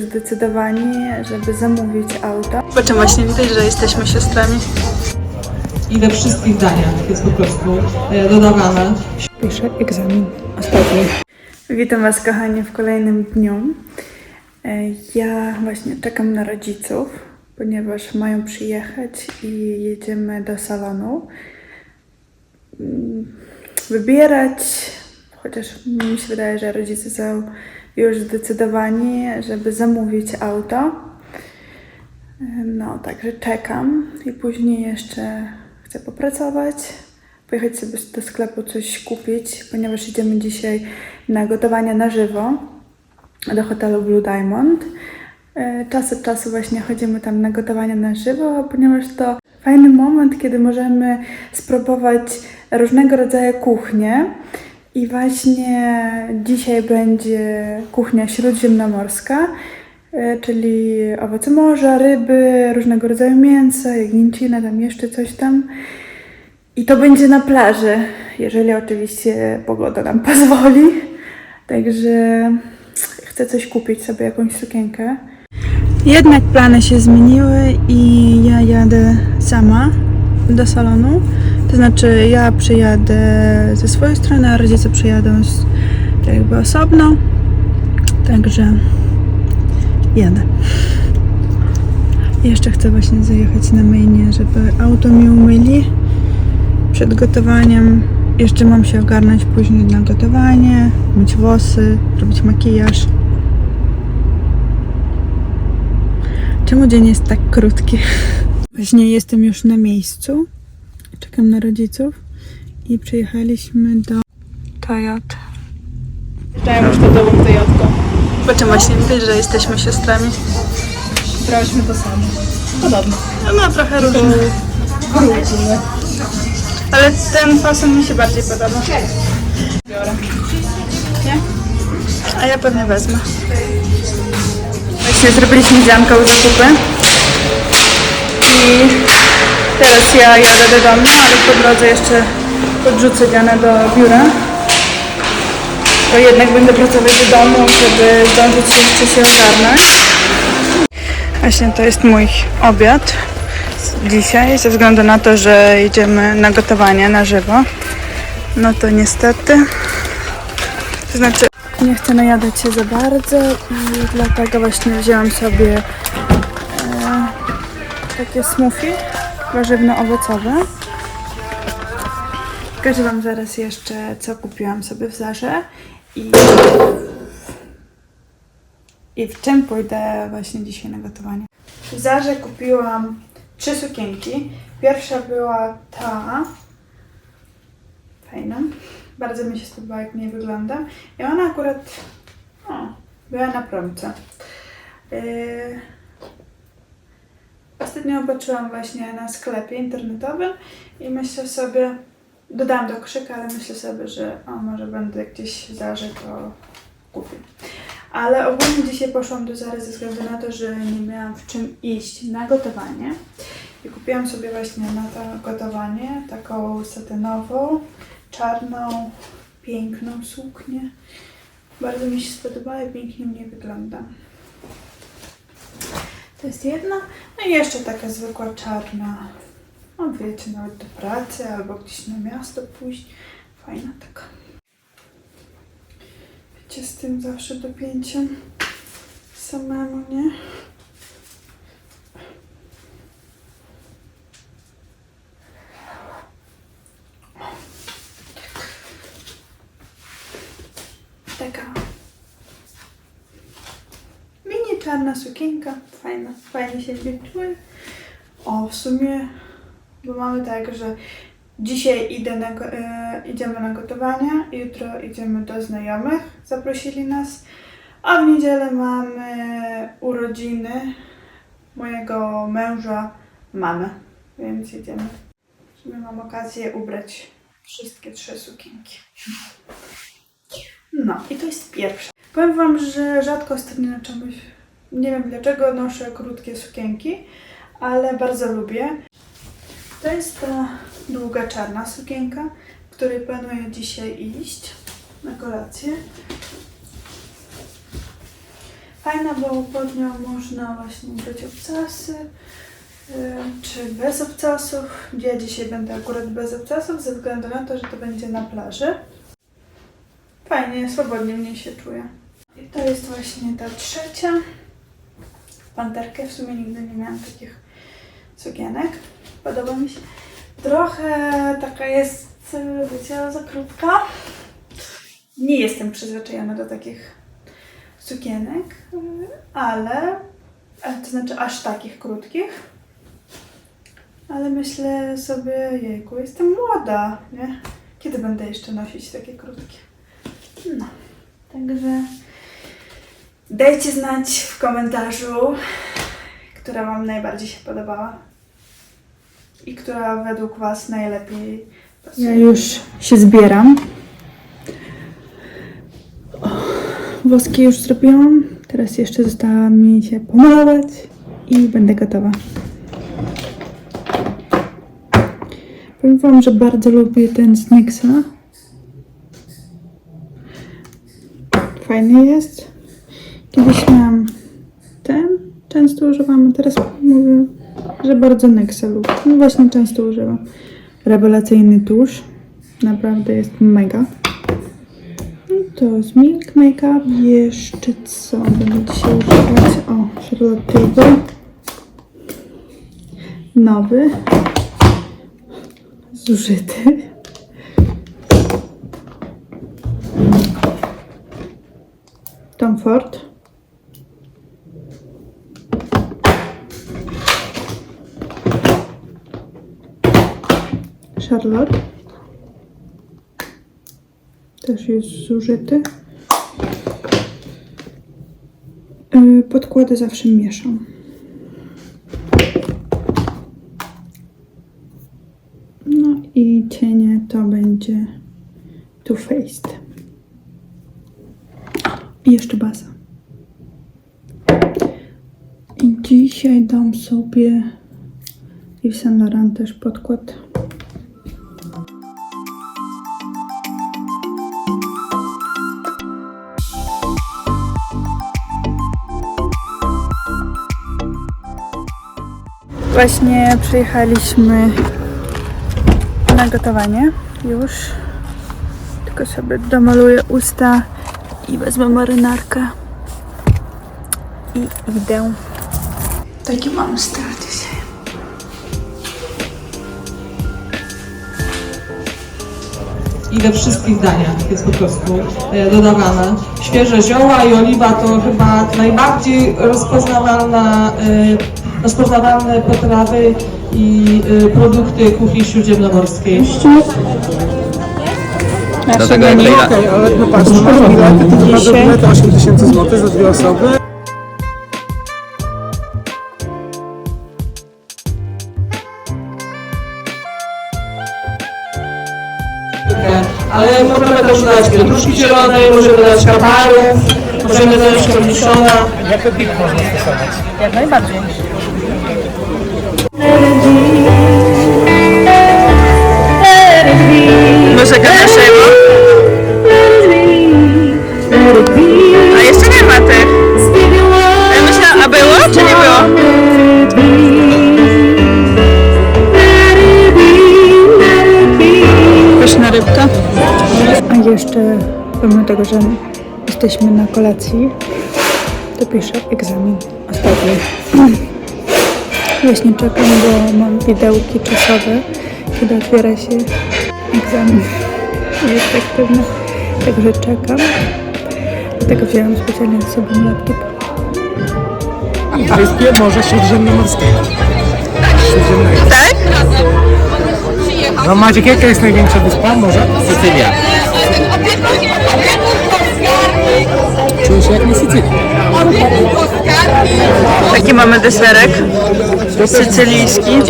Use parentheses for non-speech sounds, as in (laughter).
Zdecydowani, żeby zamówić auto. Po czym właśnie widać, że jesteśmy siostrami. I we wszystkich daniach jest po prostu e, dodawane Piszę egzamin ostatni. Witam Was kochani w kolejnym dniu. E, Ja właśnie czekam na rodziców, ponieważ mają przyjechać i jedziemy do salonu. Mm, Wybierać, chociaż mi się wydaje, że rodzice są już zdecydowani, żeby zamówić auto. No, także czekam i później jeszcze chcę popracować, pojechać sobie do sklepu coś kupić, ponieważ idziemy dzisiaj na gotowania na żywo do hotelu Blue Diamond. E, Czas od czasu właśnie chodzimy tam na gotowania na żywo, ponieważ to fajny moment, kiedy możemy spróbować różnego rodzaju kuchnie. I właśnie dzisiaj będzie kuchnia śródziemnomorska, e, czyli owoce morza, ryby, różnego rodzaju mięsa, jagnięcina, tam jeszcze coś tam. I to będzie na plaży, jeżeli oczywiście pogoda nam (laughs) pozwoli. Także chcę coś kupić sobie, jakąś sukienkę. Jednak plany się zmieniły i ja jadę sama do salonu. To znaczy ja przyjadę ze swojej strony, a rodzice przyjadą z, tak jakby osobno. Także jadę. Jeszcze chcę właśnie zajechać na myjnię, żeby auto mi umyli przed gotowaniem. Jeszcze mam się ogarnąć później na gotowanie, myć włosy, robić makijaż. Czemu dzień jest tak krótki? (laughs) Właśnie jestem już na miejscu. Czekam na rodziców i przyjechaliśmy do Toyota. Wjeżdżają już do domu Toyotką. Po czym właśnie widać, że jesteśmy siostrami. Brałyśmy to samo. Podobno. No, no trochę różne. Różne. Ale ten fason mi się bardziej podoba. Biorę. A ja pewnie wezmę. Właśnie zrobiliśmy z Janką zakupy. I teraz ja jadę do domu, ale po drodze jeszcze podrzucę Dianę do biura. Bo jednak będę pracować do domu, żeby zdążyć jeszcze się ogarnąć. Właśnie to jest mój obiad dzisiaj, ze względu na to, że idziemy na gotowanie na żywo. No to niestety. To znaczy, nie chcę najadać się za bardzo i dlatego właśnie wzięłam sobie e, takie smoothie warzywno-owocowe. Pokażę Wam zaraz jeszcze, co kupiłam sobie w Zarze i, i w czym pójdę właśnie dzisiaj na gotowanie. W Zarze kupiłam trzy sukienki. Pierwsza była ta, fajna. Bardzo mi się spodobała, jak w niej wygląda. I ona akurat o, była na promce. Yy... Ostatnio zobaczyłam właśnie na sklepie internetowym i myślę sobie, dodałam do koszyka, ale myślę sobie, że o, może będę gdzieś zaży, to kupię. Ale ogólnie dzisiaj poszłam do Zary ze względu na to, że nie miałam w czym iść na gotowanie. I kupiłam sobie właśnie na to gotowanie taką satynową, czarną, piękną suknię. Bardzo mi się spodobała i pięknie mnie wygląda. To jest jedna. No i jeszcze taka zwykła czarna. No wiecie, nawet do pracy albo gdzieś na miasto pójść. Fajna taka. Wiecie, z tym zawsze dopięciem samemu, nie? Taka mini czarna sukienka, fajna, fajnie się wyczuje. O, w sumie, bo mamy tak, że dzisiaj idę na, e, idziemy na gotowania, jutro idziemy do znajomych, zaprosili nas, a w niedzielę mamy urodziny mojego męża, mamy, więc idziemy. W sumie mam okazję ubrać wszystkie trzy sukienki. No i to jest pierwsze. Powiem Wam, że rzadko ostatnio na czemuś, nie wiem dlaczego noszę krótkie sukienki, ale bardzo lubię. To jest ta długa czarna sukienka, w której planuję dzisiaj iść na kolację. Fajna, bo pod nią można właśnie brać obcasy, y, czy bez obcasów. Ja dzisiaj będę akurat bez obcasów, ze względu na to, że to będzie na plaży. Fajnie, swobodnie w niej się czuję. I to jest właśnie ta trzecia. Panterkę w sumie nigdy nie miałam takich sukienek. Podoba mi się. Trochę taka jest, wiecie, za krótka. Nie jestem przyzwyczajona do takich sukienek, ale, to znaczy aż takich krótkich. Ale myślę sobie, jejku, jestem młoda, nie? Kiedy będę jeszcze nosić takie krótkie? No, także dajcie znać w komentarzu, która Wam najbardziej się podobała i która według Was najlepiej pasuje. Ja już się zbieram. Woski już zrobiłam. Teraz jeszcze została mi się pomalować i będę gotowa. Powiem Wam, że bardzo lubię ten z Nyxa. Fajny jest. Kiedyś miałam ten, często używam, a teraz mówię, że bardzo Nyxa lubię. No właśnie często używam. Rewelacyjny tusz. Naprawdę jest mega. I to z Milk Makeup. Jeszcze co będę dzisiaj używać? O, Charlotte Tilbury. Nowy. Zużyty. Tom Ford. Charlotte. Też jest zużyty. Yy, Podkłady zawsze mieszam. No i cienie to będzie Too Faced. I jeszcze baza. I dzisiaj dam sobie Yves Saint Laurent też podkład. Właśnie przyjechaliśmy na gotowanie już. Tylko sobie domaluję usta i wezmę marynarkę. I idę. Taki mam start dzisiaj. I we wszystkich daniach jest po prostu e, dodawane. Świeże zioła i oliwa to chyba najbardziej rozpoznawalna, e, rozpoznawalne potrawy i e, produkty kuchni śródziemnomorskiej. Dlatego jak Leila, Okej, ale no patrz, no masz bilety, to wychodzą bilety 8 tysięcy złotych za dwie osoby. Ale możemy też dodać pietruszki zielonej, możemy dodać kaparów, możemy dodać korniszona. Jakie pik można stosować? Muzyka naszego. A jeszcze nie ma tych. Ja myślałam, a było czy nie było? Pyszna rybka. A jeszcze, pomimo tego, że jesteśmy na kolacji, to piszę egzamin ostatni. Właśnie czekam, bo mam widełki czasowe, kiedy otwiera się egzamin. Jest tak pewna, także czekam. Dlatego wziąłem specjalnie ze sobą laptop. Wyspie Morza Śródziemnomorskiego. Śródziemnego. Tak? No Maciek, jaka jest największa wyspa morza? Sycylia. Jak na Sycylii. Taki mamy deserek sycylijski.